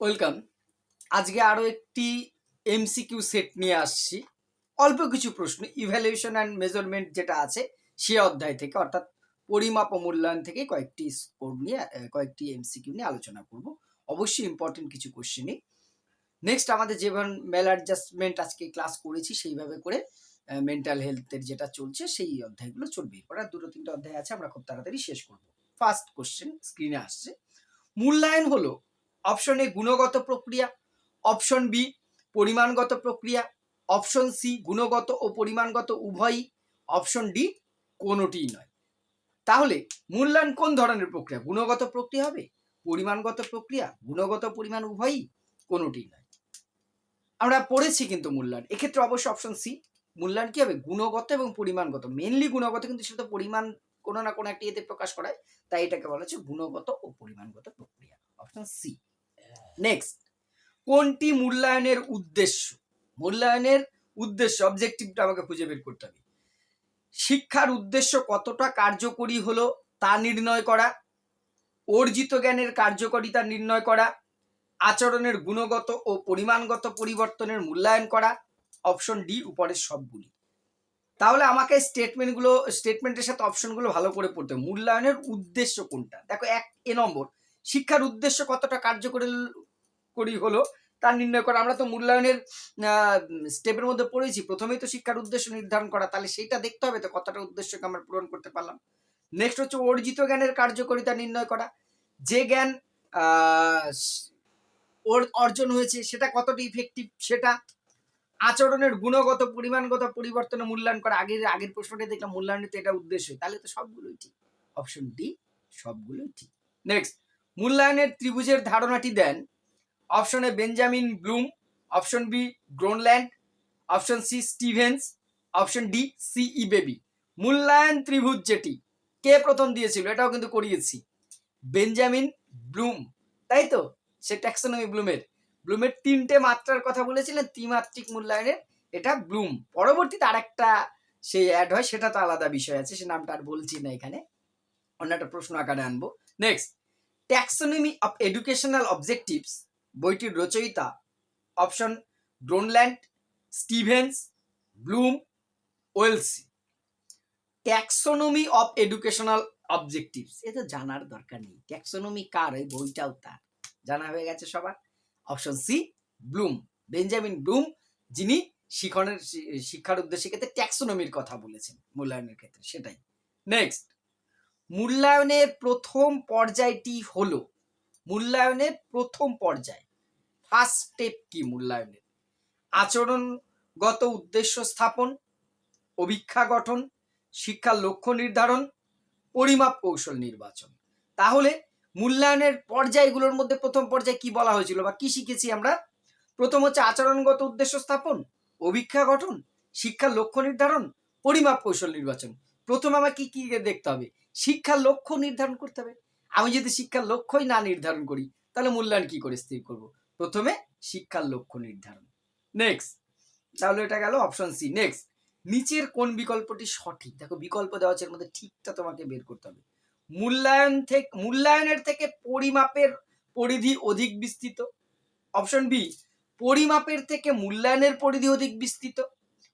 Welcome. আজকে আরও একটি এমসিকিউ সেট নিয়ে আসছি। অল্প কিছু প্রশ্ন ইভ্যালুয়েশন অ্যান্ড মেজারমেন্ট যেটা আছে, সে অধ্যায় থেকে, অর্থাৎ পরিমাপ ও মূল্যায়ন থেকে কয়েকটি স্কোর নিয়ে কয়েকটি এমসিকিউ নিয়ে আলোচনা করব। অবশ্যই ইম্পর্টেন্ট কিছু কোশ্চেনই নেক্সট আমাদের যেভাবে মেল অ্যাডজাস্টমেন্ট আজকে ক্লাস করেছি, সেইভাবে করে মেন্টাল হেলথের যেটা চলছে, সেই অধ্যায়গুলো চলবে। এরপর দুটো তিনটে অধ্যায় আছে, আমরা খুব তাড়াতাড়ি শেষ করব। ফার্স্ট কোশ্চেন স্ক্রিনে আসছে। মূল্যায়ন হলো অপশন এ গুণগত প্রক্রিয়া। অপশন বি পরিমাণগত প্রক্রিয়া। অপশন সি গুণগত ও পরিমাণগত উভয়ই। অপশন ডি কোনোটিই নয়। তাহলে, মূল্যায়ন কোন ধরনের প্রক্রিয়া? গুণগত প্রক্রিয়া হবে? পরিমাণগত প্রক্রিয়া, গুণগত পরিমাণ উভয়ই, কোনোটিই নয়। আমরা পড়েছি কিন্তু মূল্যায়ন। এক্ষেত্রে অবশ্যই অপশন সি মূল্যায়ন কি হবে? গুণগত এবং পরিমাণগত। মেনলি গুণগত, কিন্তু সেটা পরিমাণ কোনো না কোনো একটি এতে প্রকাশ করায়। তাই এটাকে বলা হচ্ছে গুণগত ও পরিমাণগত প্রক্রিয়া। অপশন সি নেক্সট কোনটি মূল্যায়নের উদ্দেশ্য? মূল্যায়নের উদ্দেশ্য অবজেক্টিভটা আমাকে খুঁজে বের করতে হবে। শিক্ষার উদ্দেশ্য কতটা কার্যকরী হলো তা নির্ণয় করা, অর্জিত জ্ঞানের কার্যকারিতা নির্ণয় করা, আচরণের গুণগত ও পরিমাণগত পরিবর্তনের মূল্যায়ন করা অপশন ডি উপরের সবগুলি। তাহলে আমাকে স্টেটমেন্টগুলো স্টেটমেন্টের সাথে অপশনগুলো ভালো করে পড়তে হবে। মূল্যায়নের উদ্দেশ্য কোনটা? দেখো, এক, এ নম্বর, শিক্ষার উদ্দেশ্য কতটা কার্যকরী করি হলো, তা নির্ণয় করা। আমরা তো মূল্যায়নের স্টেপের মধ্যে পড়েছি। প্রথমেই তো শিক্ষার উদ্দেশ্য নির্ধারণ করা। তাহলে সেইটা দেখতে হবে তো, কতটা উদ্দেশ্যকে আমরা পূরণ করতে পারলাম। নেক্সট হচ্ছে অর্জিত জ্ঞানের কার্যকারিতা নির্ণয় করা। যে জ্ঞান অর্জন হয়েছে, সেটা কতটা ইফেক্টিভ সেটা আচরণের গুণগত, পরিমাণগত পরিবর্তনে মূল্যায়ন করা। আগের আগের প্রশ্নটা দেখলাম মূল্যায়নের তো এটা উদ্দেশ্য। তাহলে তো সবগুলোই ঠিক। অপশন ডি সবগুলোই ঠিক। নেক্সট মূল্যায়নের ত্রিভুজের ধারণাটি দেন। Option A Benjamin Bloom option B Gronlund option C Stevens option D C E Beeby মূল্যায়ন ত্রিভুজ যেটি কে প্রথম দিয়েছিল? এটাও কিন্তু করিয়েছি। বেঞ্জামিন ব্লুম তাই তো? সে ট্যাক্সোনমি ব্লুমের ব্লুমের তিনটে মাত্রার কথা বলেছিলেন, ত্রিমাত্রিক মূল্যায়নের। এটা ব্লুম পরবর্তীতে আরেকটা সেই অ্যাড হয়, সেটা তো আলাদা বিষয় আছে, সে নামটা আর বলছি না এখানে। অন্য একটা প্রশ্ন আকারে আনব। Next taxonomy of educational objectives বইটির রচয়িতা option Gronlund Stevens, Bloom, ওয়েলসি। Taxonomy of educational objectives. এ তো জানার দরকার নেই। ট্যাক্সোনমি কার? এই বইটাও তার। জানা হয়ে গেছে সবার? Option C, Bloom. Benjamin Bloom, যিনি শিখনের শিক্ষার উদ্দেশ্যে ক্ষেত্রে ট্যাক্সোনমির কথা বলেছেন মূল্যায়নের ক্ষেত্রে। সেটাই। নেক্সট। মূল্যায়নের প্রথম পর্যায়টি হলো মূল্যায়নের প্রথম পর্যায়। ফার্স্ট স্টেপ কি মূল্যায়নের? আচরণগত উদ্দেশ্য স্থাপন, অভিক্ষা গঠন, শিক্ষার লক্ষ্য নির্ধারণ, পরিমাপ কৌশল নির্বাচন। তাহলে মূল্যায়নের পর্যায়গুলোর মধ্যে প্রথম পর্যায়ে কি বলা হয়েছিল বা কি শিখেছি আমরা? প্রথম হচ্ছে আচরণগত উদ্দেশ্য স্থাপন, অভিক্ষা গঠন, শিক্ষার লক্ষ্য নির্ধারণ, পরিমাপ কৌশল নির্বাচন। প্রথম আমার কি কি দেখতে হবে? শিক্ষার লক্ষ্য নির্ধারণ করতে হবে। আমি যদি শিক্ষার লক্ষ্যই না নির্ধারণ করি, তাহলে মূল্যায়ন কি করে স্থির করব? প্রথমে শিক্ষার লক্ষ্য নির্ধারণ। নেক্সট তাহলে এটা গেল অপশন সি নেক্সট নিচের কোন বিকল্পটি সঠিক? দেখো, বিকল্প দেওয়া আছে, এর মধ্যে ঠিকটা তোমাকে বের করতে হবে। মূল্যায়ন থেকে, মূল্যায়নের থেকে পরিমাপের পরিধি অধিক বিস্তৃত। অপশন বি পরিমাপের থেকে মূল্যায়নের পরিধি অধিক বিস্তৃত।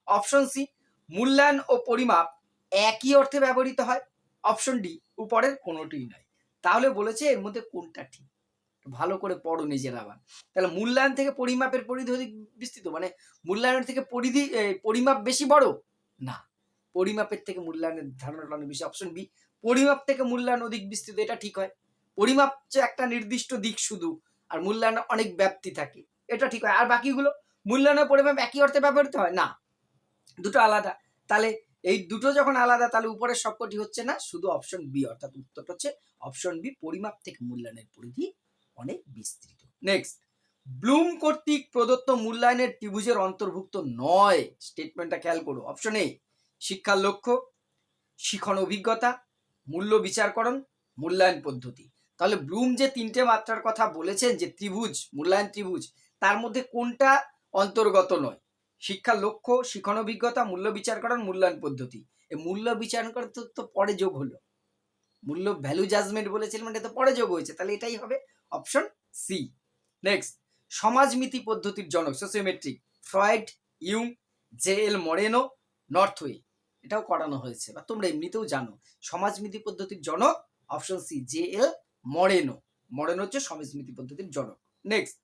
অপশন সি মূল্যায়ন ও পরিমাপ একই অর্থে ব্যবহৃত হয়। অপশন ডি উপরের কোনোটিই নয়। তাহলে বলেছে এর মধ্যে কোনটা ঠিক? ভালো করে পড়ো নিজের আবার। তাহলে মূল্যায়ন থেকে পরিমাপের পরিধি অধিক বিস্তৃত? মানে মূল্যায়নের থেকে পরিধি পরিমাপ বেশি বড়? না। পরিমাপের থেকে মূল্যায়নের ধারণাটা অনেক বেশি। অপশন বি পরিমাপ থেকে মূল্যায়ন অধিক বিস্তৃত, এটা ঠিক হয়। পরিমাপ যে একটা নির্দিষ্ট দিক শুধু, আর মূল্যায়নে অনেক ব্যাপ্তি থাকে। এটা ঠিক হয়। আর বাকিগুলো? মূল্যায়ন ও পরিমাপ একই অর্থে ব্যবহৃত হয়? না। দুটো আলাদা। তাহলে এই দুটো যখন আলাদা, তাহলে উপরের সবকটি হচ্ছে না? শুধু অপশন বি অর্থাৎ উত্তরটা হচ্ছে অপশন বি পরিমাপ থেকে মূল্যায়নের পরিধি অনেক বিস্তৃত। নেক্সট ব্লুম কর্তৃক প্রদত্ত মূল্যায়নের ত্রিভুজের অন্তর্ভুক্ত নয়। স্টেটমেন্টটা খেয়াল করো। অপশন এ শিক্ষার লক্ষ্য, শিখন অভিজ্ঞতা, মূল্য বিচারকরণ, মূল্যায়ন পদ্ধতি। তাহলে ব্লুম যে তিনটে মাত্রার কথা বলেছেন, যে ত্রিভুজ, মূল্যায়ন ত্রিভুজ, তার মধ্যে কোনটা অন্তর্গত নয়? শিক্ষার লক্ষ্য, শিখন অভিজ্ঞতা, মূল্য বিচার করার মূল্যায়ন পদ্ধতি। এই মূল্য বিচার করে তো পরে যোগ হলো। মূল্য ভ্যালু জাজমেন্ট বলেছিলাম এটা তো পরে যোগ হয়েছে, তাহলে এটাই হবে অপশন সি নেক্সট সমাজমিতি পদ্ধতির জনক সোসিওমেট্রিক ফ্রয়েড ইউং জে এল মরেনো নর্থওয়ে এটাও করানো হয়েছে, বা তোমরা এমনিতেও জানো, সমাজমিতি পদ্ধতির জনক option C J L Moreno Moreno হচ্ছে সমাজমিতি পদ্ধতির জনক। নেক্সট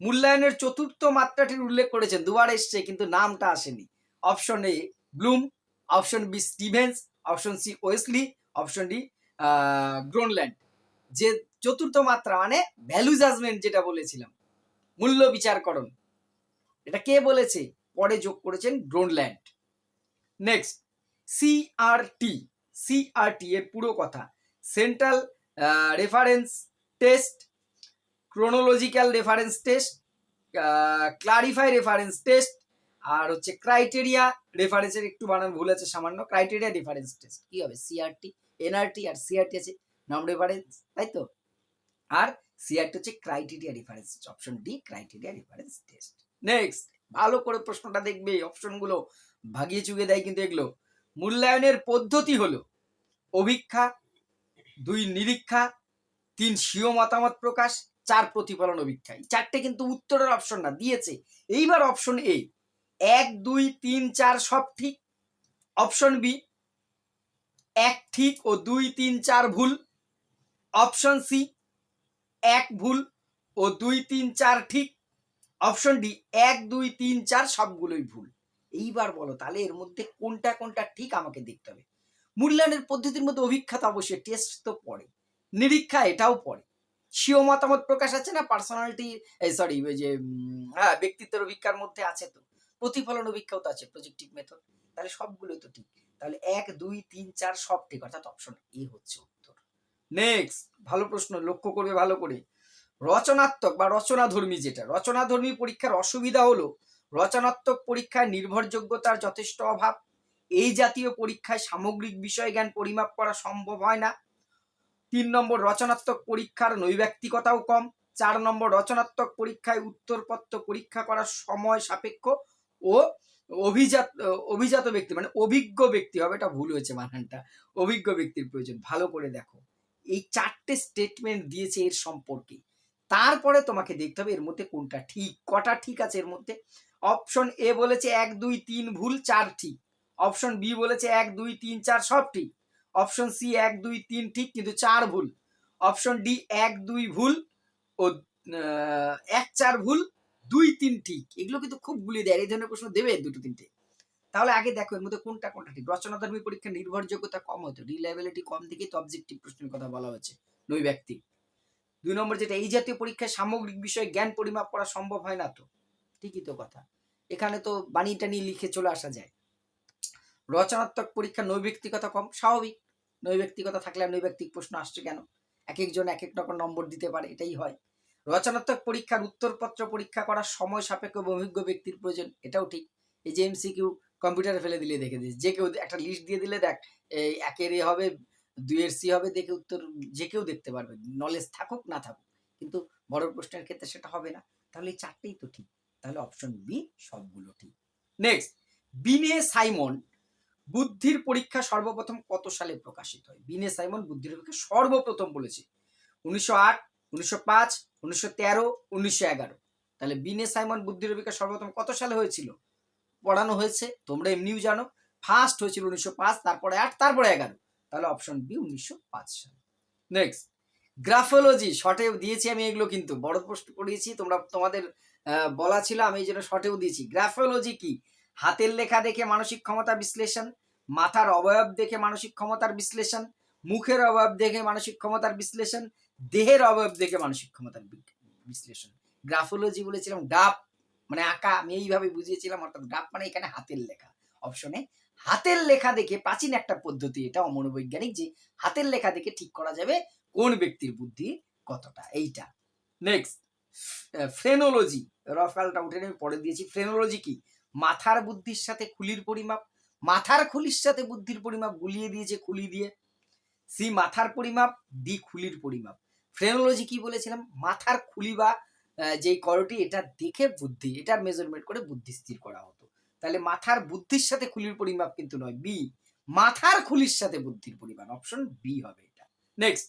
মূল্যায়নের চতুর্থ মাত্রাটির উল্লেখ করেছেন, দুবার এসছে কিন্তু নামটা আসেনি। Option A Bloom option B Stevens option C Wesley option D Gronlund যে চতুর্থ মাত্রা মানে ভ্যালু জাজমেন্ট যেটা বলেছিলাম, মূল্য বিচারকরণ। এটা কে বলেছে? পরে যোগ করেছেন গ্রোনল্যান্ড নেক্সট সিআরটি সিআরটি এর পুরো কথা। Central reference test chronological reference test clarify reference test আর হচ্ছে ক্রাইটেরিয়া রেফারেন্সের একটু বানান ভুল আছে সামান্য ক্রাইটেরিয়া রেফারেন্স টেস্ট কি হবে? সিআরটি এনআরটি আর সিআরটি আছে নন রেফারেন্স তাই তো? আর সিআরটি হচ্ছে criteria reference option D criteria reference test next ভালো করে প্রশ্নটা দেখবে অপশনগুলো ভাগিয়ে চুগে দেয় কিন্তু এগুলো। মূল্যায়নের পদ্ধতি হলো, অভিক্ষা, দুই নিরীক্ষা, তিন স্বীয় মতামত প্রকাশ চার প্রতিফলন অভিক্ষা চারটে কিন্তু উত্তরের অপশন না, দিয়েছে। এইবার অপশন এ এক, দুই, তিন, চার সব ঠিক। অপশন বি এক ঠিক ও দুই, তিন, চার ভুল। অপশন সি এক ভুল ও দুই, তিন, চার ঠিক। অপশন ডি এক, দুই, তিন, চার সবগুলোই ভুল। এইবার বলো তাহলে এর মধ্যে কোনটা কোনটা ঠিক আমাকে দেখতে হবে। মূল্যায়নের পদ্ধতির মধ্যে অভিজ্ঞতা অবশ্যই টেস্ট তো পড়ে। নিরীক্ষা এটাও পড়ে। স্বীয় মতামত প্রকাশ আছে না? পার্সোনালিটি সরি যে হ্যাঁ ব্যক্তিত্বের অভিজ্ঞার মধ্যে আছে তো। প্রতিফলন অভিজ্ঞাও তো আছে প্রজেক্টিভ মেথড তাহলে সবগুলোই তো ঠিক। তাহলে এক, দুই, তিন, চার সব ঠিক, অর্থাৎ অপশন এ হচ্ছে উত্তর। নেক্সট ভালো প্রশ্ন, লক্ষ্য করবে ভালো করে। রচনাত্মক বা রচনাধর্মী যেটা, রচনাধর্মী পরীক্ষার অসুবিধা হলো, রচনাত্মক পরীক্ষায় নির্ভরযোগ্যতার যথেষ্ট অভাব। এই জাতীয় পরীক্ষায় সামগ্রিক বিষয় জ্ঞান পরিমাপ করা সম্ভব হয় না। তিন নম্বর রচনাত্মক পরীক্ষার নৈব্যক্তিকতাও কম, চার নম্বর রচনাত্মক পরীক্ষায় উত্তরপত্র পরীক্ষা করার সময় সাপেক্ষ ও অভিজাত অভিজাত ব্যক্তি মানে অভিজ্ঞ ব্যক্তি হবে, এটা ভুল হয়েছে মানানটা অভিজ্ঞ ব্যক্তির প্রয়োজন, ভালো করে দেখো। এই চারটে স্টেটমেন্ট দিয়েছে এর সম্পর্কে। তারপরে তোমাকে দেখতে হবে এর মধ্যে কোনটা ঠিক, কটা ঠিক আছে এর মধ্যে। অপশন এ বলেছে এক, দুই, তিন, ভুল, চার ঠিক। অপশন বি বলেছে এক, দুই, তিন, চার, সব ঠিক। অপশন সি এক, দুই, তিন, ঠিক কিন্তু চার ভুল। অপশন ডি এক, দুই ভুল ও এক, চার ভুল, দুই, তিন ঠিক। এগুলো কিন্তু খুব গুলিয়ে দেয় এই ধরনের প্রশ্ন দেবে দুটো, তিনটে। তাহলে আগে দেখো, এর মধ্যে কোনটা কোনটা ঠিক? রচনাধর্মী পরীক্ষার নির্ভরযোগ্যতা কম হতো রিলায়েবিলিটি কম দিকেই তো অবজেক্টিভ প্রশ্নের কথা বলা হয়েছে নৈব্যক্তিক দুই নম্বর যেটা, এই জাতীয় পরীক্ষায় সামগ্রিক বিষয়ে জ্ঞান পরিমাপ করা সম্ভব হয় না তো? ঠিকই তো কথা। এখানে তো বাণী টানি লিখে চলে আসা যায়। রচনাত্মক পরীক্ষা নৈব্যক্তিকতা কম, স্বাভাবিক। নৈব্যক্তিকতা থাকলে নৈব্যক্তিক প্রশ্ন আসছে কেন? এক একজন এক এক রকম নম্বর দিতে পারে, এটাই হয়। রচনাত্মক পরীক্ষার উত্তরপত্র পরীক্ষা করার সময় সাপেক্ষ এবং অভিজ্ঞ ব্যক্তির প্রয়োজন, এটাও ঠিক। এই যে এমসিকিউ কম্পিউটারে ফেলে দিলে, দেখে দিস যে কেউ একটা লিস্ট দিয়ে দিলে দেখ, এই একের এ হবে, দুইয়ের সি হবে, দেখে উত্তর যে কেউ দেখতে পারবে। নলেজ থাকুক, না থাকুক, কিন্তু বড় প্রশ্নের ক্ষেত্রে সেটা হবে না। তাহলে এই চারটেই তো ঠিক। তাহলে অপশন বি সবগুলো ঠিক। নেক্সট বিনে সাইমন বুদ্ধির পরীক্ষা সর্বপ্রথম কত সালে প্রকাশিত হয়? বিনে সাইমন বুদ্ধির পরীক্ষা সর্বপ্রথম বলেছে। উনিশশো আট, উনিশশো পাঁচ, উনিশশো তেরো, উনিশশো এগারো। তাহলে বিনে সাইমন বুদ্ধির পরীক্ষা সর্বপ্রথম কত সালে হয়েছিল? পড়ানো হয়েছে, তোমরা এমনিও জানো ফার্স্ট হয়েছিল উনিশশো পাঁচ, তারপরে আট, তারপরে এগারো। তাহলে অপশন বি উনিশশো পাঁচ সালে। নেক্সট গ্রাফোলজি শর্টে দিয়েছি আমি এগুলো কিন্তু। বড় প্রশ্ন করিয়েছি, তোমরা তোমাদের বলা ছিল, আমি এই জন্য শর্টেও দিয়েছি। গ্রাফোলজি কি? হাতের লেখা দেখে মানসিক ক্ষমতা বিশ্লেষণ, মাথার অবয়ব দেখে মানসিক ক্ষমতার বিশ্লেষণ, মুখের অবয়ব দেখে মানসিক ক্ষমতার বিশ্লেষণ, দেহের অবয়ব দেখে মানসিক ক্ষমতার বিশ্লেষণ। গ্রাফোলজি বলেছিলাম ডাব মানে আঁকা, আমি এইভাবে বুঝিয়েছিলাম, অর্থাৎ ডাব মানে এখানে হাতের লেখা। অপশনে হাতের লেখা দেখে প্রাচীন একটা পদ্ধতি, এটা অমনোবৈজ্ঞানিক যে হাতের লেখা দেখে ঠিক করা যাবে কোন ব্যক্তির বুদ্ধি কতটা, এইটা। নেক্সট ফ্রেনোলজি রফালটা উঠে নিয়ে আমি পরে দিয়েছি। ফ্রেনোলজি কি? মাথার বুদ্ধির সাথে খুলির পরিমাপ, মাথার খুলির সাথে বুদ্ধির পরিমাপ গুলিয়ে দিয়েছে খুলি দিয়ে, সি মাথার পরিমাপ, ডি খুলির পরিমাপ। ফ্রেনোলজি কি বলেছিলাম? মাথার খুলি বা যেই করটি, এটা দেখে বুদ্ধি, এটার মেজারমেন্ট করে বুদ্ধি স্থির করা হতো। তাহলে মাথার বুদ্ধির সাথে খুলির পরিমাপ কিন্তু নয় বি মাথার খুলির সাথে বুদ্ধির পরিমাণ অপশন বি হবে এটা। নেক্সট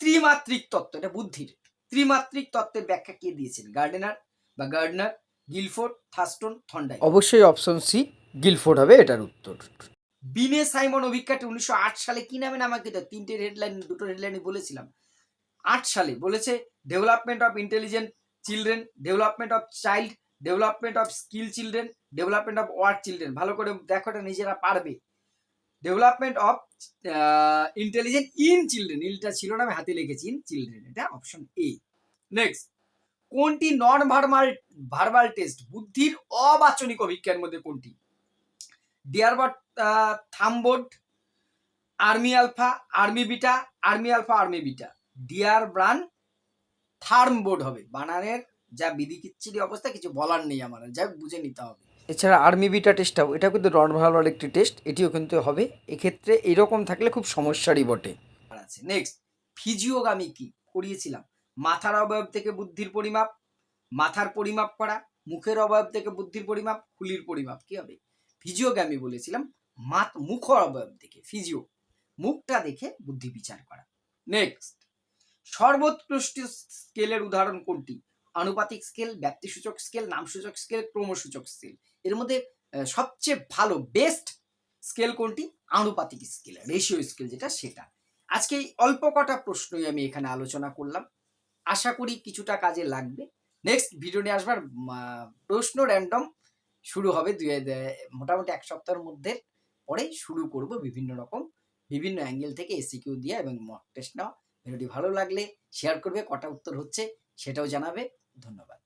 ত্রিমাত্রিক তত্ত্ব, এটা বুদ্ধির। ত্রিমাত্রিক তত্ত্বের ব্যাখ্যা কে দিয়েছেন? গার্ডেনার বা গার্ডনার গিলফোর্ড থাস্টন থন্ডাই। অবশ্যই অপশন সি গিলফোর্ড হবে এটার উত্তর। বিনে সাইমন অভিজ্ঞাটি উনিশশো আট সালে কি নামে নামাঙ্কিত? তিনটে হেডলাইন দুটো হেডলাইনে বলেছিলাম। আট সালে বলেছে development of intelligent children development of child development of skill children development of work children ভালো করে দেখো এটা নিজেরা পারবে। Development of intelligent in children ইলটা ছিল না আমি হাতে লিখেছি ইন চিলড্রেন এটা অপশন এ নেক্সট কোনটি নন ভার্বাল ভার্বাল টেস্ট বুদ্ধির অবাচনিক অভিজ্ঞার মধ্যে কোনটি? Dearborn formboard army alpha army beta army alpha army beta Dearborn form board হবে। বানানের যা বিধি বিধিকিচ্ছিরি অবস্থা, কিছু বলার নেই আমার। যা হোক, বুঝে নিতে হবে। এছাড়া আর্মি বিটা টেস্টটাও এটা কিন্তু নন ভার্বাল একটি টেস্ট এটিও কিন্তু হবে। এক্ষেত্রে এরকম থাকলে খুব সমস্যারই বটে। নেক্সট ফিজিওগামি কি? করিয়েছিলাম মাথার অবয়ব থেকে বুদ্ধির পরিমাপ, মাথার পরিমাপ করা, মুখের অবয়ব থেকে বুদ্ধির পরিমাপ, খুলির পরিমাপ, কি হবে? ফিজিওগামি বলেছিলাম মাত মুখ অবয়ব থেকে ফিজিও মুখটা দেখে বুদ্ধি বিচার করা। নেক্সট সর্বোৎকৃষ্ট স্কেলের উদাহরণ কোনটি? আনুপাতিক স্কেল, ব্যক্তিসূচক স্কেল, নামসূচক স্কেল, ক্রমসূচক স্কেল। এর মধ্যে সবচেয়ে ভালো বেস্ট স্কেল কোনটি? আনুপাতিক স্কেল রেশিও স্কেল যেটা সেটা। আজকে এই অল্প কটা প্রশ্নই আমি এখানে আলোচনা করলাম। আশা করি কিছুটা কাজে লাগবে। নেক্সট ভিডিও নিয়ে আসবার প্রশ্ন র্যান্ডম শুরু হবে। দুই মোটামুটি এক সপ্তাহের মধ্যে পরে শুরু করব বিভিন্ন রকম, বিভিন্ন অ্যাঙ্গেল থেকে এসিকিউ দিয়ে এবং মক টেস্ট নেওয়া। ভিডিওটি ভালো লাগলে শেয়ার করবে, কটা উত্তর হচ্ছে সেটাও জানাবে। ধন্যবাদ।